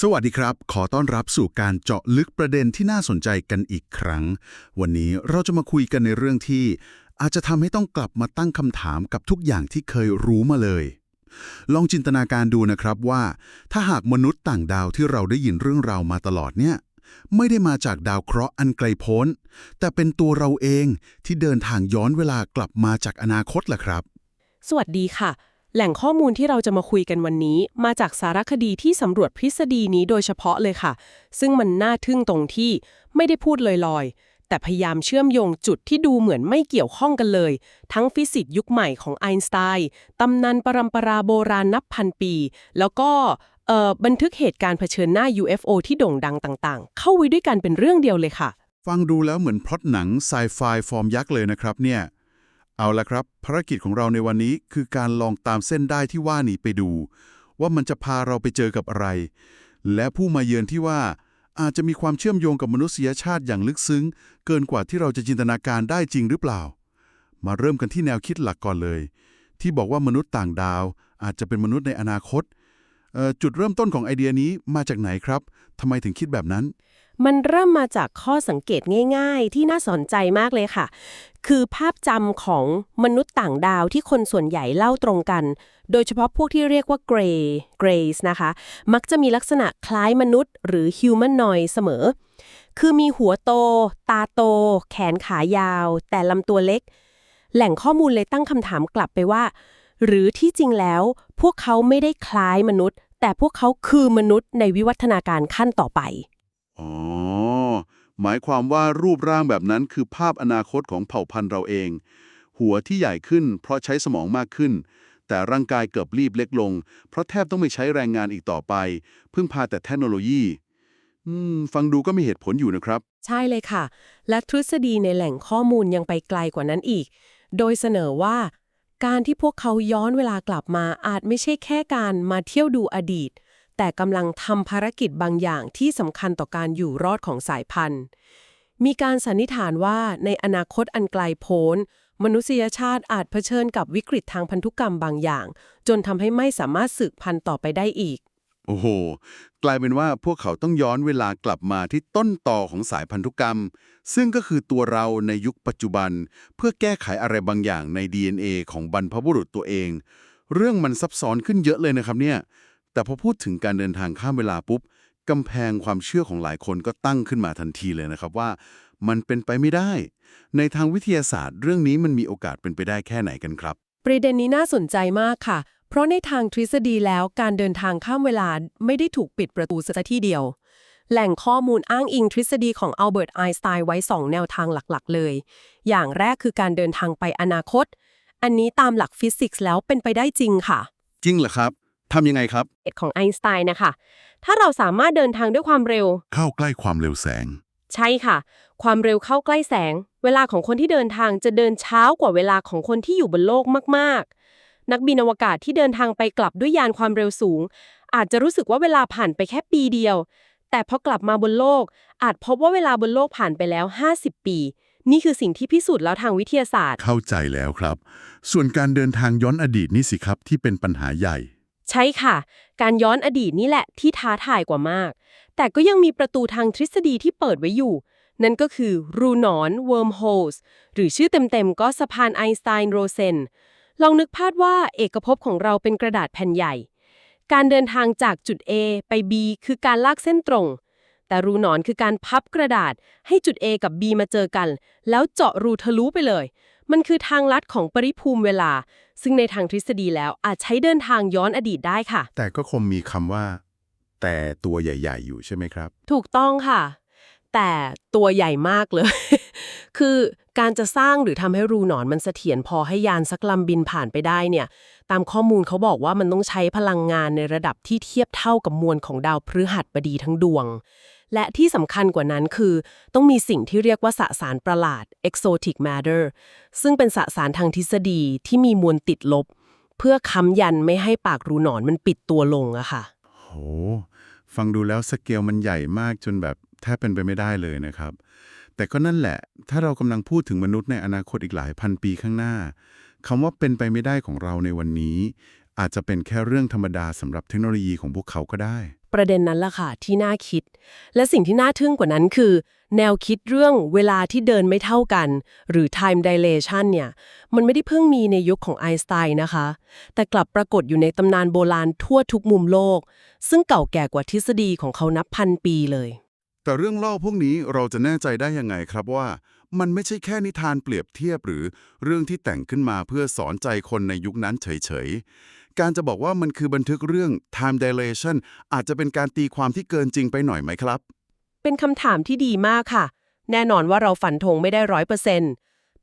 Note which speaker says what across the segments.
Speaker 1: สวัสดีครับ ขอต้อนรับสู่การเจาะลึกประเด็นที่น่าสนใจกันอีกครั้ง วันนี้เราจะมาคุยกันในเรื่องที่ อาจจะทำให้ต้องกลับมาตั้งคำถามกับทุกอย่างที่เคยรู้มาเลย ลองจินตนาการดูนะครับว่า ถ้าหากมนุษย์ต่างดาวที่เราได้ยินเรื่องราวมาตลอดเนี่ย ไม่ได้มาจากดาวเคราะห์อันไกลโพ้น แต่เป็นตัวเราเองที่เดินทางย้อนเวลากลับมาจากอนาคตล่ะครับ
Speaker 2: สวัสดีค่ะ แหล่งข้อมูลที่เราจะมาคุยกันวันนี้ มาจากสารคดีที่สำรวจทฤษฎีนี้โดยเฉพาะเลยค่ะ ซึ่งมันน่าทึ่งตรงที่ไม่ได้พูดลอยๆ แต่พยายามเชื่อมโยงจุดที่ดูเหมือนไม่เกี่ยวข้องกันเลย ทั้งฟิสิกส์ยุคใหม่ของไอน์สไตน์ตำนานปรัมปราโบราณนับพันปี แล้วก็บันทึกเหตุการณ์เผชิญหน้า UFO ที่โด่งดังต่างๆ เข้าไว้ด้วยกันเป็นเรื่องเดียวเลยค่ะ
Speaker 1: ฟังดูแล้วเหมือนพล็อตหนังไซไฟฟอร์มยักษ์เลยนะครับเนี่ย เอาละครับ ภารกิจของเราในวันนี้คือการลองตามเส้นได้ที่ว่านี้ไปดู ว่ามันจะพาเราไปเจอกับอะไร และผู้มาเยือนที่ว่าอาจจะมีความเชื่อมโยงกับมนุษยชาติอย่างลึกซึ้ง เกินกว่าที่เราจะจินตนาการได้จริงหรือเปล่า มาเริ่มกันที่แนวคิดหลักก่อนเลย ที่บอกว่ามนุษย์ต่างดาว อาจจะเป็นมนุษย์ในอนาคตจุดเริ่มต้นของไอเดียนี้มาจากไหนครับทำไมถึงคิดแบบนั้น
Speaker 2: มันเริ่มมาจากข้อสังเกตง่ายๆ ที่น่าสนใจมากเลยค่ะ คือภาพจำของมนุษย์ต่างดาวที่คนส่วนใหญ่เล่าตรงกัน โดยเฉพาะพวกที่เรียกว่าเกรย์เกรย์นะคะ มักจะมีลักษณะคล้ายมนุษย์ หรือฮิวแมนนอยเสมอ คือมีหัวโต ตาโต แขนขายาว แต่ลำตัวเล็ก แหล่งข้อมูลเลยตั้งคำถามกลับไปว่า หรือที่จริงแล้วพวกเขาไม่ได้คล้ายมนุษย์ แต่พวกเขาคือมนุษย์ในวิวัฒนาการขั้นต่อไป
Speaker 3: อ๋อ หมายความว่ารูปร่างแบบนั้นคือภาพอนาคตของเผ่าพันธุ์เราเอง หัวที่ใหญ่ขึ้น เพราะใช้สมองมากขึ้น แต่ร่างกายเกือบรีบเล็กลง เพราะแทบต้องไม่ใช้แรงงานอีกต่อไป พึ่งพาแต่เทคโนโลยีฟังดูก็มีเหตุผลอยู่นะครับ
Speaker 2: ใช่เลยค่ะ และทฤษฎีในแหล่งข้อมูลยังไปไกลกว่านั้นอีก โดยเสนอว่า การที่พวกเขาย้อนเวลากลับมาอาจไม่ใช่แค่การมาเที่ยวดูอดีต แต่กำลังทำภารกิจบางอย่างที่สำคัญต่อการอยู่รอดของสายพันธุ์ มีการสันนิษฐานว่าในอนาคตอันไกลโพ้น มนุษยชาติอาจเผชิญกับวิกฤตทางพันธุกรรมบางอย่าง จนทำให้ไม่สามารถสืบพันธุ์ต่อไปได้อีก
Speaker 3: โอ้โห กลายเป็นว่าพวกเขาต้องย้อนเวลากลับมาที่ต้นต่อของสายพันธุกรรม ซึ่งก็คือตัวเราในยุคปัจจุบัน เพื่อแก้ไขอะไรบางอย่างใน DNA ของบรรพบุรุษตัวเอง เรื่องมันซับซ้อนขึ้นเยอะเลยนะครับเนี่ย แต่พอพูดถึงการเดินทางข้ามเวลาปุ๊บกำแพงความเชื่อของหลายคนก็ตั้งขึ้นมาทันทีเลยนะครับว่า มันเป็นไปไม่ได้ ในทางวิทยาศาสตร์ เรื่องนี้มันมีโอกาสเป็นไปได้แค่ไหนกันครับ
Speaker 2: ประเด็นนี้น่าสนใจมากค่ะ เพราะในทางทฤษฎีแล้วการเดินทางข้ามเวลาไม่ได้ถูกปิดประตูซะทีเดียว แหล่งข้อมูลอ้างอิงทฤษฎีของอัลเบิร์ตไอน์สไตน์ไว้ 2 แนวทางหลักๆ เลย อย่างแรกคือการเดินทางไปอนาคต อันนี้ตามหลักฟิสิกส์แล้วเป็นไปได้จริงค่ะ
Speaker 3: จริงเหรอครับ ทำยังไงครับ
Speaker 2: เอ็ดของไอน์สไตน์นะคะ ถ้าเราสามารถเดินทางด้วยความเร็ว
Speaker 1: เข้าใกล้ความเร็วแสง
Speaker 2: ใช่ค่ะ ความเร็วเข้าใกล้แสง เวลาของคนที่เดินทางจะเดินเช้ากว่าเวลาของคนที่อยู่บนโลกมากๆ นักบินอวกาศที่เดินทางไปกลับด้วยยานความเร็วสูง อาจจะรู้สึกว่าเวลาผ่านไปแค่ปีเดียว แต่พอกลับมาบนโลก อาจพบว่าเวลาบนโลกผ่านไปแล้ว 50 ปี นี่คือสิ่งที่พิสูจน์แล้วทางวิทยาศาสตร์
Speaker 1: เข้าใจแล้วครับ ส่วนการเดินทางย้อนอดีตนี่สิครับที่เป็นปัญหาใหญ่
Speaker 2: ใช่ค่ะ การย้อนอดีตนี่แหละที่ท้าทายกว่ามาก แต่ก็ยังมีประตูทางทฤษฎีที่เปิดไว้อยู่ นั่นก็คือรูนอน wormholes หรือชื่อเต็มๆ ก็สะพานไอน์สไตน์โรเซน ลองนึกภาพว่าเอกภพของเราเป็นกระดาษแผ่นใหญ่ การเดินทางจากจุด A ไป B คือการลากเส้นตรง แต่รูนอนคือการพับกระดาษให้จุด A กับ B มาเจอกัน แล้วเจาะรูทะลุไปเลย มันคือทางลัดของปริภูมิเวลา ซึ่งในทางทฤษฎีแล้วอาจใช้เดินทางย้อนอดีตได้ค่ะ
Speaker 1: แต่ก็คงมีคำว่า แต่ตัวใหญ่ ๆ อยู่ใช่ไหมครับ
Speaker 2: ถูกต้องค่ะ แต่ตัวใหญ่มากเลย คือการจะสร้างหรือทำให้รูหนอนมันเสถียรพอให้ยานสักลำบินผ่านไปได้เนี่ย ตามข้อมูลเขาบอกว่ามันต้องใช้พลังงานในระดับที่เทียบเท่ากับมวลของดาวพฤหัสบดีทั้งดวง และที่สำคัญกว่านั้นคือ ต้องมีสิ่งที่เรียกว่าสสารประหลาด exotic matter ซึ่งเป็นสสารทางทฤษฎีที่มีมวลติดลบ เพื่อค้ำยันไม่ให้ปากรูหนอนมันปิดตัวลงอะค่ะ
Speaker 1: โหฟังดูแล้วสเกลมันใหญ่มากจนแบบแทบเป็นไปไม่ได้เลยนะครับ แต่ก็นั่นแหละ ถ้าเรากำลังพูดถึงมนุษย์ในอนาคตอีกหลายพันปีข้างหน้าคำว่าเป็นไปไม่ได้ของเราในวันนี้ อาจจะเป็นแค่เรื่องธรรมดาสำหรับเทคโนโลยีของพวกเขาก็ได้
Speaker 2: ประเด็นนั้นล่ะค่ะที่น่าคิด และสิ่งที่น่าทึ่งกว่านั้นคือ แนวคิดเรื่องเวลาที่เดินไม่เท่ากัน หรือ time dilation เนี่ยมันไม่ได้เพิ่งมีในยุคของไอน์สไตน์นะคะ แต่กลับปรากฏอยู่ในตำนานโบราณทั่วทุกมุมโลก ซึ่งเก่าแก่กว่าทฤษฎีของเขานับพันปีเลย
Speaker 1: แต่เรื่องเล่าพวกนี้เราจะแน่ใจได้ยังไงครับว่ามันไม่ใช่แค่นิทานเปรียบเทียบหรือเรื่องที่แต่งขึ้นมาเพื่อสอนใจคนในยุคนั้นเฉยๆ การจะบอกว่ามันคือบันทึกเรื่อง time dilation อาจจะเป็นการตีความที่เกินจริงไปหน่อยไหมครับ
Speaker 2: เป็นคำถามที่ดีมากค่ะ แน่นอนว่าเราฝันธงไม่ได้ร้อยเปอร์เซ็นต์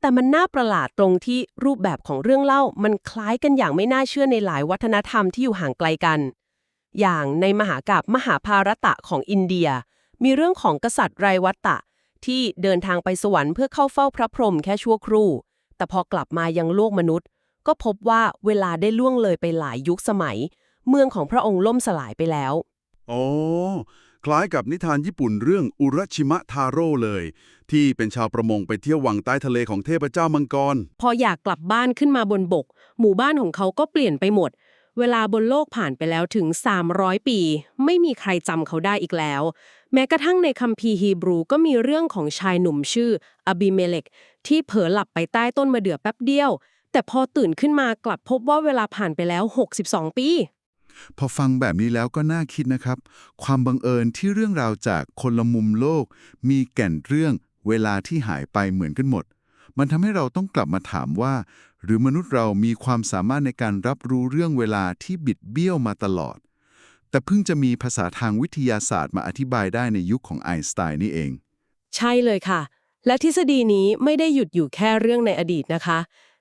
Speaker 2: แต่มันน่าประหลาดตรงที่รูปแบบของเรื่องเล่า มันคล้ายกันอย่างไม่น่าเชื่อในหลายวัฒนธรรมที่อยู่ห่างไกลกัน อย่างในมหากาบมหาภารตะของอินเดีย มีเรื่องของกษัตริย์ไรวัตตะ ที่เดินทางไปสวรรค์เพื่อเข้าเฝ้าพระพรหมแค่ชั่วครู่ แต่พอกลับมายังโลกมนุษย์ ก็พบว่าเวลาได้ล่วงเลยไปหลายยุคสมัย เมืองของพระองค์ล่มสลายไปแล้ว
Speaker 1: อ๋อ คล้ายกับนิทานญี่ปุ่นเรื่องอุรชิมะทาโร่เลย ที่เป็นชาวประมงไปเที่ยววังใต้ทะเลของเทพเจ้ามังกร
Speaker 2: พออยากกลับบ้านขึ้นมาบนบก หมู่บ้านของเขาก็เปลี่ยนไปหมด เวลาบนโลกผ่านไปแล้วถึง 300 ปี ไม่มีใครจำเขาได้อีกแล้ว แม้กระทั่งในคัมภีร์ฮีบรูก็มีเรื่องของชายหนุ่มชื่ออบิเมเลกที่เผลอหลับไปใต้ต้นมะเดื่อแป๊บเดียว แต่พอตื่นขึ้นมากลับพบว่าเวลาผ่านไปแล้ว 62 ปี
Speaker 1: พอฟังแบบนี้แล้วก็น่าคิดนะครับ ความบังเอิญที่เรื่องราวจากคนละมุมโลก มีแก่นเรื่องเวลาที่หายไปเหมือนกันหมด มันทำให้เราต้องกลับมาถามว่า หรือมนุษย์เรามีความสามารถในการรับรู้เรื่องเวลาที่บิดเบี้ยวมาตลอด แต่เพิ่งจะมีภาษาทางวิทยาศาสตร์มาอธิบายได้ในยุคของไอน์สไตน์นี่เอง
Speaker 2: ใช่เลยค่ะ และทฤษฎีนี้ไม่ได้หยุดอยู่แค่เรื่องในอดีตนะคะ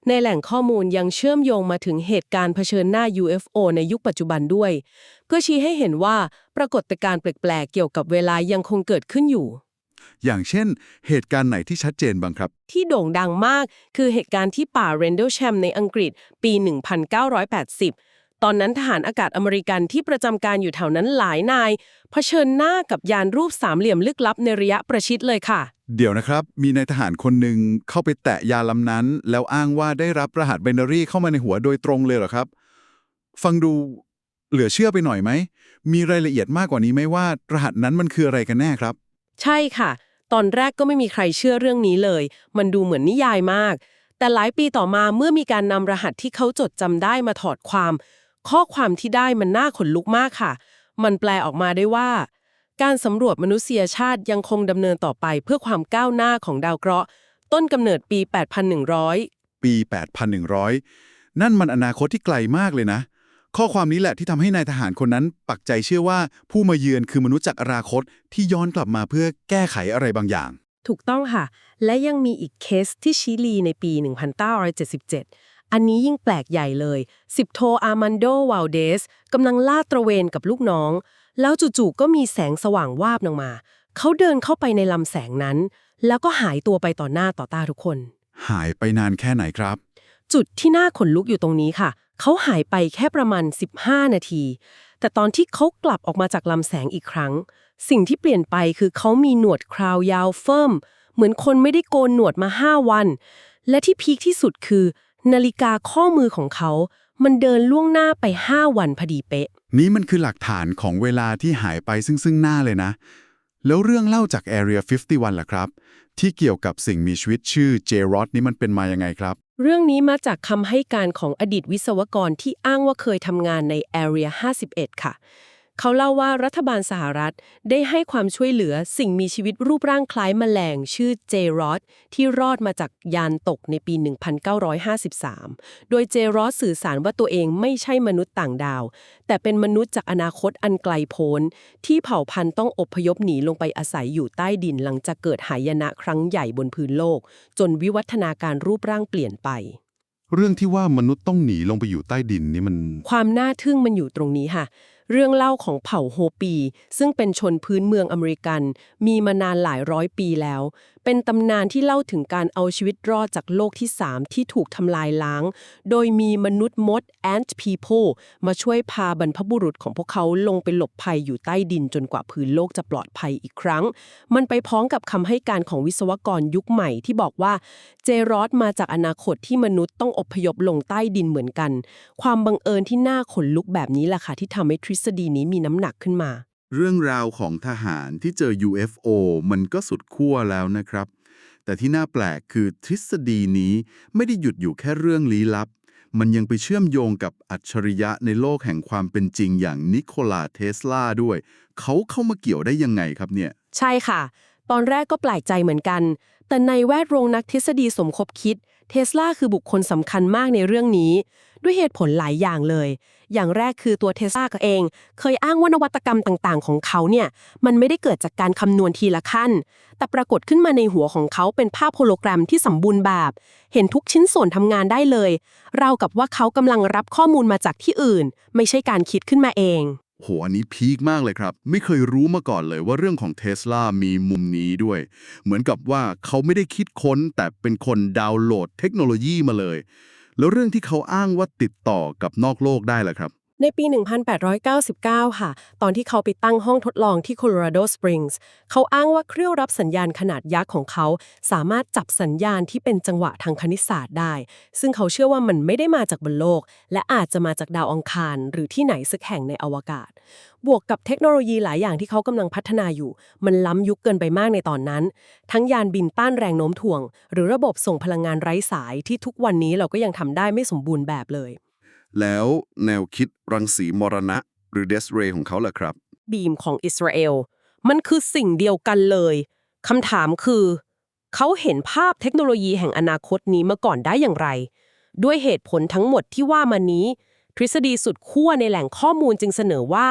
Speaker 2: ในแหล่งข้อมูลยังเชื่อมโยงมาถึงเหตุการณ์เผชิญหน้า UFO ในยุคปัจจุบันด้วย เพื่อชี้ให้เห็นว่าปรากฏการณ์แปลกๆเกี่ยวกับเวลายังคงเกิดขึ้นอยู่
Speaker 1: อย่างเช่น เหตุการณ์ไหนที่ชัดเจนบ้างครับ
Speaker 2: ที่โด่งดังมากคือเหตุการณ์ที่ป่าเรนเดลแชมในอังกฤษปี 1980 ตอนนั้นทหารอากาศอเมริกันที่ประจำการอยู่แถวนั้นหลายนายเผชิญหน้ากับยานรูปสามเหลี่ยมลึกลับในระยะประชิดเลยค่ะ
Speaker 1: เดี๋ยวนะครับ มีนายทหารคนหนึ่งเข้าไปแตะยาลำนั้น แล้วอ้างว่าได้รับรหัสไบนารีเข้ามาในหัวโดยตรงเลยเหรอครับ ฟังดูเหลือเชื่อไปหน่อยไหม มีรายละเอียดมากกว่านี้ไหมว่ารหัสนั้นมันคืออะไรกันแน่ครับ
Speaker 2: ใช่ค่ะ ตอนแรกก็ไม่มีใครเชื่อเรื่องนี้เลย มันดูเหมือนนิยายมาก แต่หลายปีต่อมาเมื่อมีการนำรหัสที่เขาจดจำได้มาถอดความ ข้อความที่ได้มันน่าขนลุกมากค่ะ มันแปลออกมาได้ว่า การสำรวจมนุษยชาติยังคงดำเนินต่อไปเพื่อความก้าวหน้าของดาวเคราะห์ ต้นกำเนิดปี 8100
Speaker 1: ปี 8,100 นั่นมันอนาคตที่ไกลมากเลยนะ ข้อความนี้แหละที่ทำให้นายทหารคนนั้นปักใจเชื่อว่าผู้มาเยือนคือมนุษย์จากอนาคตที่ย้อนกลับมาเพื่อแก้ไขอะไรบางอย่าง
Speaker 2: ถูกต้องค่ะ และยังมีอีกเคสที่ชิลีในปี 1977 อันนี้ยิ่งแปลกใหญ่เลยสิบโทอาร์มันโดวาลเดสกำลังลาดตระเวนกับลูกน้อง แล้วจู่ๆก็มีแสงสว่างวาบลงมา เขาเดินเข้าไปในลำแสงนั้น แล้วก็หายตัวไปต่อหน้าต่อตาทุกคน
Speaker 1: หายไปนานแค่ไหนครับ
Speaker 2: จุดที่น่าขนลุกอยู่ตรงนี้ค่ะ เขาหายไปแค่ประมาณ 15 นาที แต่ตอนที่เขากลับออกมาจากลำแสงอีกครั้ง สิ่งที่เปลี่ยนไปคือเขามีหนวดคราวยาวเฟิ่มเหมือนคนไม่ได้โกนหนวดมา5วัน และที่พีคที่สุดคือ นาฬิกาข้อมือของเขา มันเดินล่วงหน้าไป 5 วันพอดีเป๊ะ
Speaker 1: นี่มันคือหลักฐานของเวลาที่หายไปซึ่งซึ่งหน้าเลยนะ แล้วเรื่องเล่าจาก Area 51ล่ะครับ ที่เกี่ยวกับสิ่งมีชีวิตชื่อ J. Rod นี่มันเป็นมายังไงครับ
Speaker 2: เรื่องนี้มาจากคำให้การของอดีตวิศวกรที่อ้างว่าเคยทำงานใน Area 51 ค่ะ เขาเล่าว่ารัฐบาลสหรัฐได้ให้ความช่วยเหลือสิ่งมีชีวิตรูปร่างคล้ายแมลงชื่อเจรอดที่รอดมาจากยานตกในปี 1953 โดยเจรอดสื่อสารว่าตัวเองไม่ใช่มนุษย์ต่างดาว แต่เป็นมนุษย์จากอนาคตอันไกลโพ้น ที่เผ่าพันธุ์ต้องอพยพหนีลงไปอาศัยอยู่ใต้ดินหลังจากเกิดหายนะครั้งใหญ่บนพื้นโลก จนวิวัฒนาการรูปร่างเปลี่ยนไป
Speaker 1: เรื่องที่ว่ามนุษย์ต้องหนีลงไปอยู่ใต้ดินนี่มัน
Speaker 2: ความน่าทึ่งมันอยู่ตรงนี้ค่ะ เรื่องเล่าของเผ่าโฮปี ซึ่งเป็นชนพื้นเมืองอเมริกัน มีมานานหลายร้อยปีแล้ว เป็นตำนานที่เล่าถึงการเอาชีวิตรอดจากโลกที่ 3 ที่ถูกทำลายล้าง โดยมีมนุษย์มด ant people มาช่วยพาบรรพบุรุษของพวกเขาลงไปหลบภัยอยู่ใต้ดินจนกว่าพื้นโลกจะปลอดภัยอีกครั้ง มันไปพ้องกับคำให้การของวิศวกรยุคใหม่ที่บอกว่าเจรอดมาจากอนาคตที่มนุษย์ต้องอพยพลงใต้ดินเหมือนกัน ความบังเอิญที่น่าขนลุกแบบนี้แหละค่ะที่ทำให้ทฤษฎีนี้มีน้ำหนักขึ้นมา
Speaker 1: เรื่องราวของทหารที่เจอ UFO มันก็สุดขั้วแล้วนะครับ แต่ที่น่าแปลกคือทฤษฎีนี้ไม่ได้หยุดอยู่แค่เรื่องลี้ลับ มันยังไปเชื่อมโยงกับอัจฉริยะในโลกแห่งความเป็นจริงอย่างนิโคลาเทสลาด้วย เขาเข้ามาเกี่ยวได้ยังไงครับเนี่ย
Speaker 2: ใช่ค่ะ ตอนแรกก็แปลกใจเหมือนกัน แต่ในแวดวงนักทฤษฎีสมคบคิด เทสลาคือบุคคลสำคัญมากในเรื่องนี้ ด้วยเหตุผลหลายอย่างเลย อย่างแรกคือตัวเทสลาเอง เคยอ้างว่านวัตกรรมต่างๆ ของเขาเนี่ย มันไม่ได้เกิดจากการคำนวณทีละขั้น แต่ปรากฏขึ้นมาในหัวของเขาเป็นภาพโฮโลแกรมที่สมบูรณ์แบบ เห็นทุกชิ้นส่วนทำงานได้เลย เรากับว่าเขากำลังรับข้อมูลมาจากที่อื่น ไม่ใช่การคิดขึ้นมาเอง
Speaker 1: โห อันนี้พีคมากเลยครับ ไม่เคยรู้มาก่อนเลยว่าเรื่องของเทสลามีมุมนี้ด้วย เหมือนกับว่าเขาไม่ได้คิดค้น แต่เป็นคนดาวน์โหลดเทคโนโลยีมาเลย แล้วเรื่องที่เขาอ้างว่าติดต่อกับนอกโลกได้ล่ะครับ
Speaker 2: ในปี 1899 ค่ะ ตอนที่เขาไปตั้งห้องทดลองที่ Colorado Springs เขาอ้างว่าเครื่องรับสัญญาณขนาดยักษ์ของเขา สามารถจับสัญญาณที่เป็นจังหวะทางคณิตศาสตร์ได้ ซึ่งเขาเชื่อว่ามันไม่ได้มาจากบนโลก และอาจจะมาจากดาวอังคาร หรือที่ไหนสักแห่งในอวกาศ บวกกับเทคโนโลยีหลายอย่างที่เขากำลังพัฒนาอยู่ มันล้ำยุคเกินไปมากในตอนนั้น ทั้งยานบินต้านแรงโน้มถ่วง หรือระบบส่งพลังงานไร้สายที่ทุกวันนี้เราก็ยังทำได้ไม่สมบูรณ์แบบเลย
Speaker 1: แล้วแนวคิดรังสีมรณะ หรือเดสเรย์ของเขาล่ะครับ
Speaker 2: บีมของอิสราเอล มันคือสิ่งเดียวกันเลยคำถามคือ เขาเห็นภาพเทคโนโลยีแห่งอนาคตนี้มาก่อนได้อย่างไร ด้วยเหตุผลทั้งหมดที่ว่ามานี้ ทฤษฎีสุดขั้วในแหล่งข้อมูลจึงเสนอว่า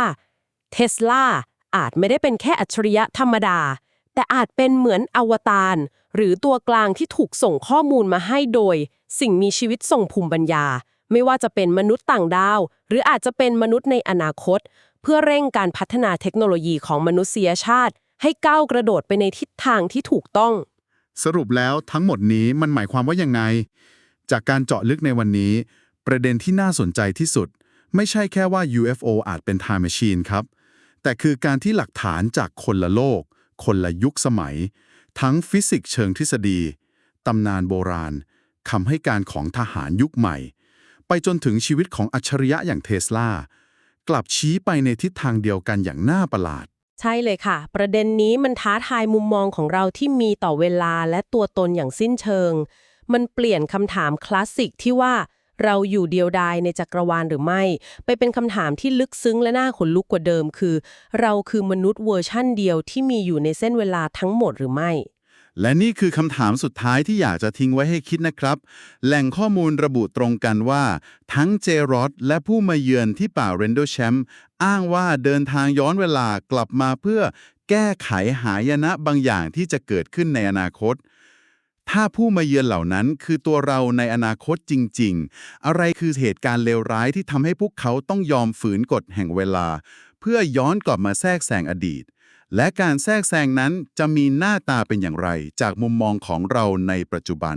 Speaker 2: เทสลาอาจไม่ได้เป็นแค่อัจฉริยะธรรมดา แต่อาจเป็นเหมือนอวตาร หรือตัวกลางที่ถูกส่งข้อมูลมาให้โดย สิ่งมีชีวิตทรงภูมิปัญญา ไม่ว่าจะเป็นมนุษย์ต่างดาว หรืออาจจะเป็นมนุษย์ในอนาคต เพื่อเร่งการพัฒนาเทคโนโลยีของมนุษยชาติ ให้ก้าวกระโดดไปในทิศทางที่ถูกต้อง
Speaker 4: สรุปแล้วทั้งหมดนี้มันหมายความว่ายังไง จากการเจาะลึกในวันนี้ ประเด็นที่น่าสนใจที่สุด ไม่ใช่แค่ว่า UFO อาจเป็น time machine ครับ แต่คือการที่หลักฐานจากคนละโลก คนละยุคสมัย ทั้งฟิสิกส์เชิงทฤษฎีตำนานโบราณคำให้การของทหารยุคใหม่ ไปจนถึงชีวิตของอัจฉริยะอย่างเทสลากลับชี้ไปในทิศทางเดียวกันอย่างน่าประหลาด
Speaker 2: ใช่เลยค่ะ ประเด็นนี้มันท้าทายมุมมองของเราที่มีต่อเวลาและตัวตนอย่างสิ้นเชิง มันเปลี่ยนคำถามคลาสสิกที่ว่าเราอยู่เดียวดายในจักรวาลหรือไม่ ไปเป็นคำถามที่ลึกซึ้งและน่าขนลุกกว่าเดิมคือ เราคือมนุษย์เวอร์ชั่นเดียวที่มีอยู่ในเส้นเวลาทั้งหมดหรือไม่
Speaker 1: และนี่คือคำถามสุดท้ายที่อยากจะทิ้งไว้ให้คิดนะครับ แหล่งข้อมูลระบุตรงกันว่า ทั้งเจรอดและผู้มาเยือนที่ป่าเรนโดแชมป์อ้างว่าเดินทางย้อนเวลากลับมาเพื่อแก้ไขหายนะบางอย่างที่จะเกิดขึ้นในอนาคต ถ้าผู้มาเยือนเหล่านั้นคือตัวเราในอนาคตจริง ๆ อะไรคือเหตุการณ์เลวร้ายที่ทำให้พวกเขาต้องยอมฝืนกฎแห่งเวลา เพื่อย้อนกลับมาแทรกแซงอดีต และการแทรกแซงนั้นจะมีหน้าตาเป็นอย่างไร จากมุมมองของเราในปัจจุบัน